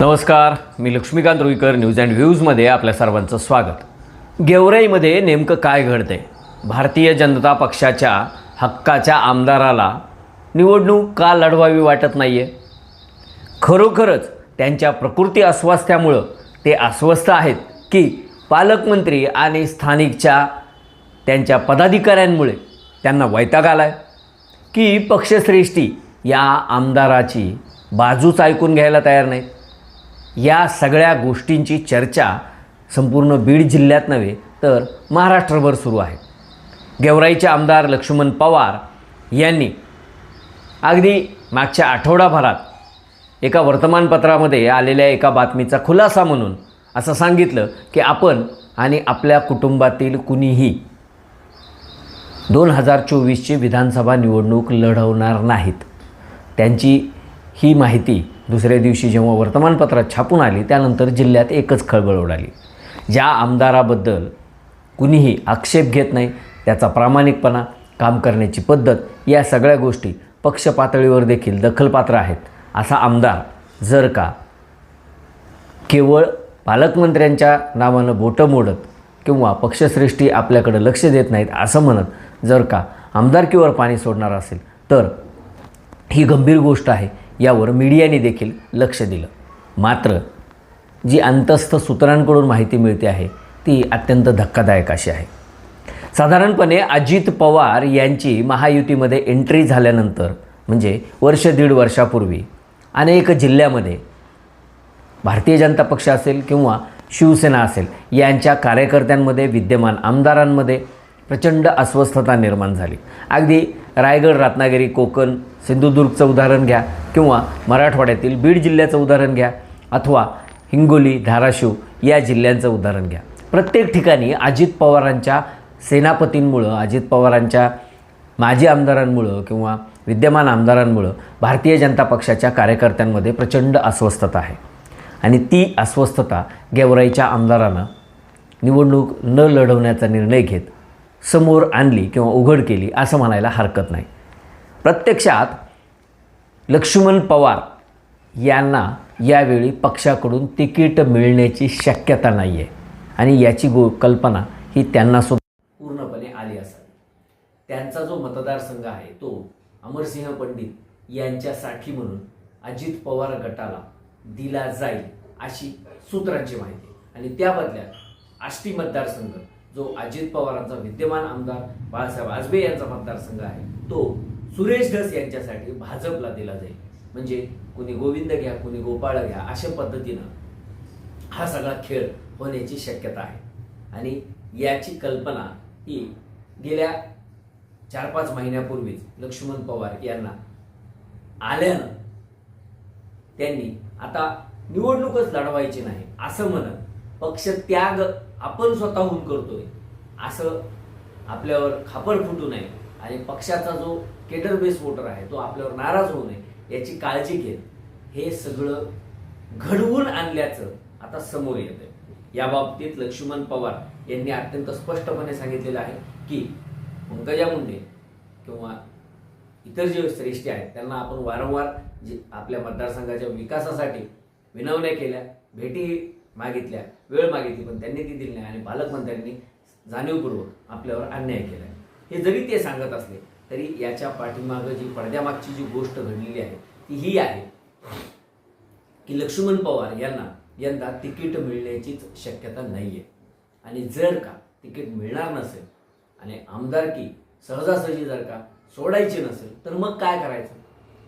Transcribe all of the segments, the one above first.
नमस्कार मी Laxmikant Ruikar news and व्ह्यूजमध्ये आपल्या सर्वांचं स्वागत. गेवराईमध्ये नेमकं काय घडतंय? भारतीय जनता पक्षाच्या हक्काच्या आमदाराला निवडणूक का लढवावी वाटत नाही आहे खरोखरच त्यांच्या प्रकृती अस्वास्थ्यामुळं ते अस्वस्थ आहेत की पालकमंत्री आणि स्थानिकच्या त्यांच्या पदाधिकाऱ्यांमुळे त्यांना वैताग आला आहे की पक्षश्रेष्ठी या आमदाराची बाजूच ऐकून घ्यायला तयार नाहीत? या सगळ्या गोष्टींची चर्चा संपूर्ण बीड जिल्ह्यात नव्हे तर महाराष्ट्रभर सुरू आहे. गेवराईचे आमदार लक्ष्मण पवार यांनी अगदी मागच्या आठवडाभरात एका वर्तमानपत्रामध्ये आलेल्या एका बातमीचा खुलासा म्हणून असं सांगितलं की आपण आणि आपल्या कुटुंबातील कुणीही दोन हजार चोवीसची विधानसभा निवडणूक लढवणार नाहीत. त्यांची ही माहिती दुसऱ्या दिवशी जेव्हा वर्तमानपत्रात छापून आली त्यानंतर जिल्ह्यात एकच खळबळ उडाली. ज्या आमदाराबद्दल कुणीही आक्षेप घेत नाही त्याचा प्रामाणिकपणा काम करण्याची पद्धत या सगळ्या गोष्टी पक्ष पातळीवर देखील दखलपात्र आहेत असा आमदार जर का केवळ पालकमंत्र्यांच्या नावानं बोटं मोडत किंवा पक्षश्रेष्ठी आपल्याकडं लक्ष देत नाहीत असं म्हणत जर का आमदारकीवर पाणी सोडणार असेल तर ही गंभीर गोष्ट आहे. यावर मीडियाने देखील लक्ष दिलं. मात्र जी अंतस्थ सूत्रांकडून माहिती मिळते आहे ती अत्यंत धक्कादायक अशी आहे. साधारणपणे अजित पवार यांची महायुतीमध्ये एंट्री झाल्यानंतर म्हणजे वर्ष दीड वर्षापूर्वी अनेक जिल्ह्यामध्ये भारतीय जनता पक्ष असेल किंवा शिवसेना असेल यांच्या कार्यकर्त्यांमध्ये विद्यमान आमदारांमध्ये प्रचंड अस्वस्थता निर्माण झाली. अगदी रायगड रत्नागिरी कोकण सिंधुदुर्गचं उदाहरण घ्या किंवा मराठवाड्यातील बीड जिल्ह्याचं उदाहरण घ्या अथवा हिंगोली धाराशिव या जिल्ह्यांचं उदाहरण घ्या. प्रत्येक ठिकाणी अजित पवारांच्या सेनापतींमुळं अजित पवारांच्या माजी आमदारांमुळं किंवा विद्यमान आमदारांमुळं भारतीय जनता पक्षाच्या कार्यकर्त्यांमध्ये प्रचंड अस्वस्थता आहे. आणि ती अस्वस्थता गेवराईच्या आमदारानं निवडणूक न लढवण्याचा निर्णय घेत समोर आणली किंवा उघड केली असं म्हणायला हरकत नाही. प्रत्यक्षात लक्ष्मण पवार यांना यावेळी पक्षाकडून तिकीट मिळण्याची शक्यता नाही आहे आणि याची गो कल्पना ही त्यांनासुद्धा पूर्णपणे आली असावी त्यांचा जो मतदारसंघ आहे तो अमरसिंह पंडित यांच्यासाठी म्हणून अजित पवार गटाला दिला जाईल अशी सूत्रांची माहिती. आणि त्या बदल्यात आष्टी मतदारसंघ जो अजित पवारांचा विद्यमान आमदार बाळासाहेब आजबे यांचा मतदारसंघ आहे तो सुरेश धस यांच्यासाठी भाजपला दिला जाईल. म्हणजे कुणी गोविंद घ्या कुणी गोपाळ घ्या अशा पद्धतीनं हा सगळा खेळ होण्याची शक्यता आहे. आणि याची कल्पना ही गेल्या चार पाच महिन्यापूर्वीच लक्ष्मण पवार यांना आल्यानं त्यांनी आता निवडणूकच लढवायची नाही असं म्हणत पक्ष त्याग आपण स्वतःहून करतोय. असं आपल्यावर खापर फुटू नये आणि पक्षाचा जो केडर बेस वोटर आहे तो आपल्यावर नाराज होऊ नये याची काळजी घेत हे सगळं घडवून आणल्याचं आता समोर येत आहे या बाबतीत लक्ष्मण पवार यांनी अत्यंत स्पष्टपणे सांगितलेलं आहे की पंकजा मुंडे किंवा इतर जे श्रेष्ठी आहेत त्यांना आपण वारंवार जे आपल्या मतदारसंघाच्या विकासासाठी विनवण्या केल्या. भेटी मागितल्या वेळ मागितली पण त्यांनी ती दिली नाही आणि पालकमंत्र्यांनी जाणीवपूर्वक आपल्यावर अन्याय केला. हे जरी ते सांगत असले तरी याच्या पाठीमागं जी पडद्यामागची जी गोष्ट घडलेली आहे ती ही आहे की लक्ष्मण पवार यांना यंदा तिकीट मिळण्याचीच शक्यता नाही आहे आणि जर का तिकीट मिळणार नसेल आणि आमदारकी सहजासहजी जर का सोडायची नसेल तर मग काय करायचं?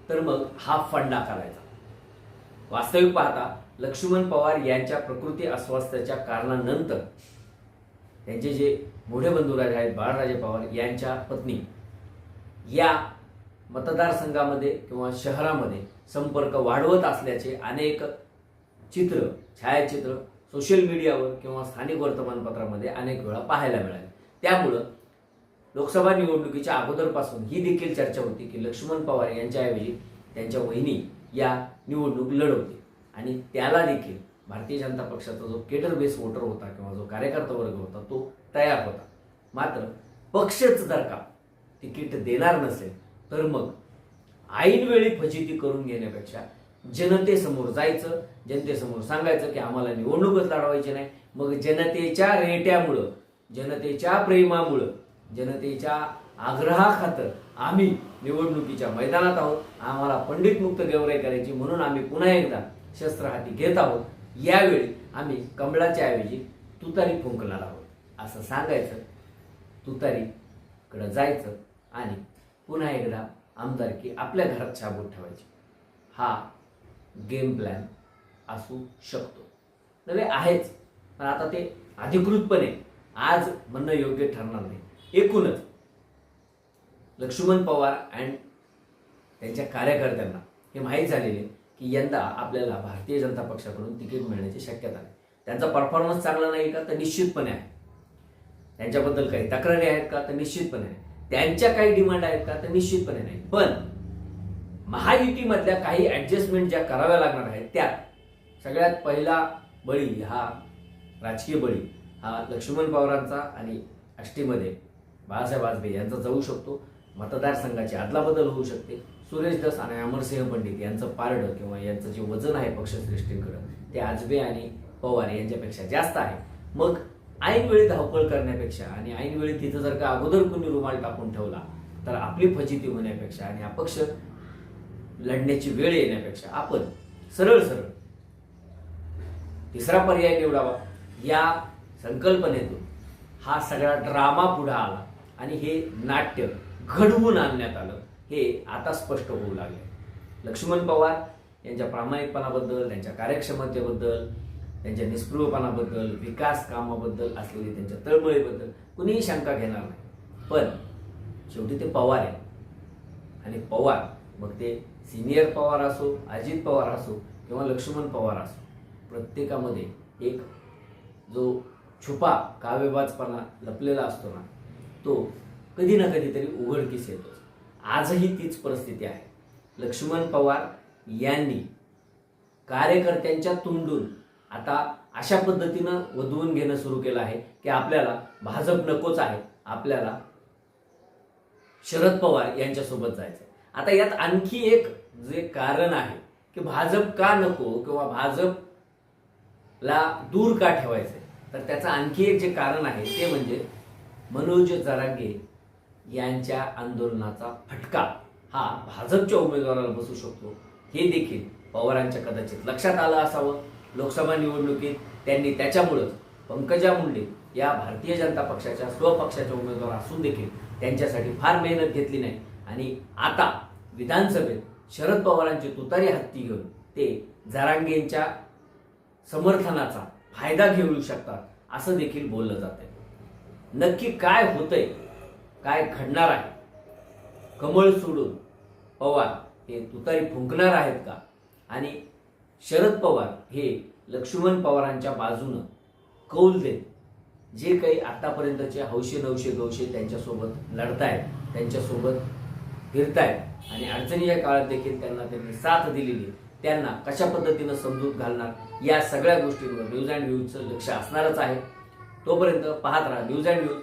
तर मग हा फंडा करायचा. वास्तविक पाहता लक्ष्मण पवार यांच्या प्रकृती अस्वास्थ्याच्या कारणानंतर त्यांचे जे मोठे बंधुराज आहेत बाळराजे पवार यांच्या पत्नी या मतदारसंघामध्ये किंवा शहरामध्ये संपर्क वाढवत असल्याचे अनेक चित्र छायाचित्र सोशल मीडियावर किंवा स्थानिक वर्तमानपत्रामध्ये अनेक वेळा पाहायला मिळाले. त्यामुळं लोकसभा निवडणुकीच्या अगोदरपासून ही देखील चर्चा होती की लक्ष्मण पवार यांच्याऐवजी त्यांच्या वहिनी या निवडणूक लढवतील. आणि त्याला देखील भारतीय जनता पक्षाचा जो केटर बेस वोटर होता किंवा जो कार्यकर्ता वर्ग होता तो तयार होता. मात्र पक्षच जर का तिकीट देणार नसेल तर मग ऐनवेळी फजिती करून घेण्यापेक्षा जनतेसमोर जायचं जनतेसमोर सांगायचं की आम्हाला निवडणूकच लढवायची नाही. मग जनतेच्या रेट्यामुळं जनतेच्या प्रेमामुळं जनतेच्या आग्रहाखातर आम्ही निवडणुकीच्या मैदानात आहोत. आम्हाला पंडित मुक्त गेवराई करायची म्हणून आम्ही पुन्हा एकदा शस्त्र हाती घेत आहोत. यावेळी आम्ही कमळाच्या ऐवजी तुतारी फुंकणार आहोत. असं सांगायचं तुतारीकडं जायचं आणि पुन्हा एकदा आमदारकी आपल्या घरात शाबूत ठेवायची. हा गेम प्लॅन असू शकतो. नव्हे आहेच. पण आता ते अधिकृतपणे आज म्हणणं योग्य ठरणार नाही. एकूणच लक्ष्मण पवार अँड त्यांच्या कार्यकर्त्यांना हे माहीत झालेले की यंदा आपल्याला भारतीय जनता पक्षाकडून तिकीट मिळण्याची शक्यता आहे. त्यांचा परफॉर्मन्स चांगला नाही का तर निश्चितपणे आहे. त्यांच्याबद्दल काही तक्रारी आहेत का तर निश्चितपणे आहे. त्यांच्या काही डिमांड आहेत का तर निश्चितपणे नाही. पण महायुतीमधल्या काही ऍडजस्टमेंट ज्या कराव्या लागणार आहेत त्यात सगळ्यात पहिला बळी हा राजकीय बळी हा लक्ष्मण पवारांचा आणि अष्टीमध्ये बाळासाहेब आजबे यांचा जाऊ शकतो. मतदारसंघाची अदलाबदल होऊ शकते. सुरेश दास आणि अमरसिंह पंडित यांचं पारडं किंवा यांचं जे वजन आहे पक्षश्रेष्ठींकडं ते आजबे आणि पवार यांच्यापेक्षा जास्त आहे. मग ऐनवेळी धावपळ करण्यापेक्षा आणि ऐनवेळी तिथं जर का अगोदर कोणी रुमाल टाकून ठेवला तर आपली फजिती होण्यापेक्षा आणि अपक्ष लढण्याची वेळ येण्यापेक्षा आपण सरळ सरळ तिसरा पर्याय निवडावा. या संकल्पनेतून हा सगळा ड्रामा पुढे आला. आणि हे नाट्य घडवून आणण्यात आलं. हे आता स्पष्ट होऊ लागले लक्ष्मण पवार यांच्या प्रामाणिकपणाबद्दल त्यांच्या कार्यक्षमतेबद्दल त्यांच्या निस्पृहपणाबद्दल विकास कामाबद्दल असलेली त्यांच्या तळमळीबद्दल कुणीही शंका घेणार नाही. पण शेवटी ते पवार आहे आणि पवार मग ते सिनियर पवार असो अजित पवार असो किंवा लक्ष्मण पवार असो प्रत्येकामध्ये एक जो छुपा काव्यबाजपणा लपलेला असतो ना तो कधी ना कधीतरी उघडकीस येतो. आजही तीच परिस्थिती आहे. लक्ष्मण पवार यांनी कार्यकर्त्यांच्या तोंडून आता अशा पद्धतीनं वधवून घेणं सुरू केलं आहे की आपल्याला भाजप नकोच आहे आपल्याला शरद पवार यांच्यासोबत जायचं आता यात आणखी एक जे कारण आहे की भाजप का नको किंवा भाजपला दूर का ठेवायचं तर त्याचं आणखी एक जे कारण आहे ते म्हणजे मनोज जरांगे यांच्या आंदोलनाचा फटका हा भाजपच्या उमेदवाराला बसू शकतो. हे देखील पवारांच्या कदाचित लक्षात आलं असावं. लोकसभा निवडणुकीत त्यांनी त्याच्यामुळंच पंकजा मुंडे या भारतीय जनता पक्षाच्या स्वपक्षाच्या उमेदवार असून देखील त्यांच्यासाठी फार मेहनत घेतली नाही. आणि आता विधानसभेत शरद पवारांची तुतारी हत्ती घेऊन ते जरांगेंच्या समर्थनाचा फायदा घेऊ शकतात असं देखील बोललं जात आहे नक्की काय होतंय? काय घडणार आहे? कमळ सोडून पवार हे तुतारी फुंकणार आहेत का? आणि शरद पवार हे लक्ष्मण पवारांच्या बाजूनं कौल देत जे काही आतापर्यंतचे हौशे नवशे गवशे त्यांच्यासोबत लढतायत त्यांच्यासोबत फिरतायत आणि अडचणीच्या काळात देखील त्यांना त्यांनी साथ दिलेली त्यांना कशा पद्धतीनं समजूत घालणार या सगळ्या गोष्टींवर न्यूज अँड व्ह्यूजचं लक्ष असणारच आहे. तोपर्यंत पाहत राहा news and views.